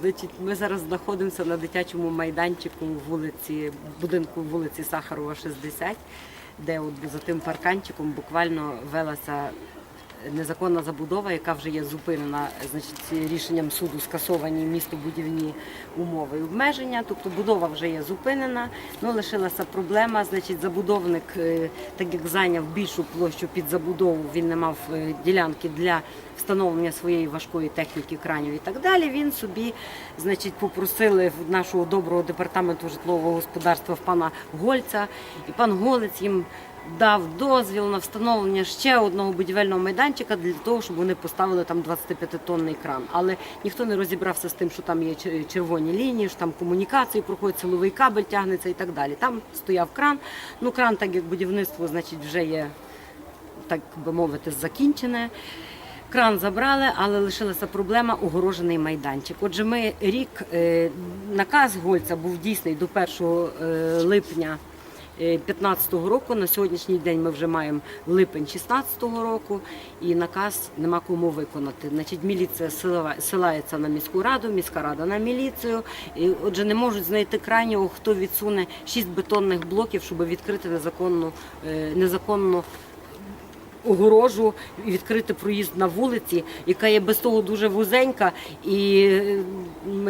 Значить, ми зараз знаходимося на дитячому майданчику вулиці, будинку вулиці Сахарова, 60, де от за тим парканчиком буквально велася незаконна забудова, яка вже є зупинена, значить, рішенням суду скасовані містобудівні умови і обмеження. Тобто будова вже є зупинена. Ну лишилася проблема. Значить, забудовник, е, так як зайняв більшу площу під забудову, він не мав е, ділянки для встановлення своєї важкої техніки, кранів і так далі. Він собі, значить, попросили нашого доброго департаменту житлового господарства в пана Гольця, і пан Голець їм дав дозвіл на встановлення ще одного будівельного майданчика для того, щоб вони поставили там 25-тонний кран. Але ніхто не розібрався з тим, що там є червоні лінії, що там комунікації проходять, силовий кабель тягнеться і так далі. Там стояв кран. Ну, кран, так як будівництво, значить, вже є, так би мовити, закінчене. Кран забрали, але лишилася проблема огорожений майданчик. Отже, ми рік е, наказ Гольця був дійсний до 1 е, липня 2015 року. На сьогоднішній день ми вже маємо липень 2016 року, і наказ нема кому виконати. Значить, міліція сила- силається на міську раду, міська рада на міліцію. І, отже, не можуть знайти крайнього, хто відсуне 6 бетонних блоків, щоб відкрити незаконну е, незаконну огорожу і відкрити проїзд на вулиці, яка є без того дуже вузенька. І е,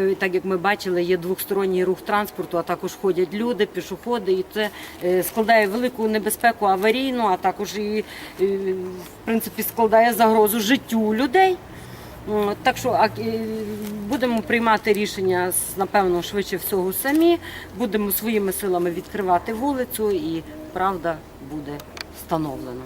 ми, так як ми бачили, є двосторонній рух транспорту, а також ходять люди, пішоходи, і це е, складає велику небезпеку аварійну, а також і е, в принципі складає загрозу життю людей. Так що е, будемо приймати рішення напевно швидше всього самі. Будемо своїми силами відкривати вулицю, і правда буде встановлена.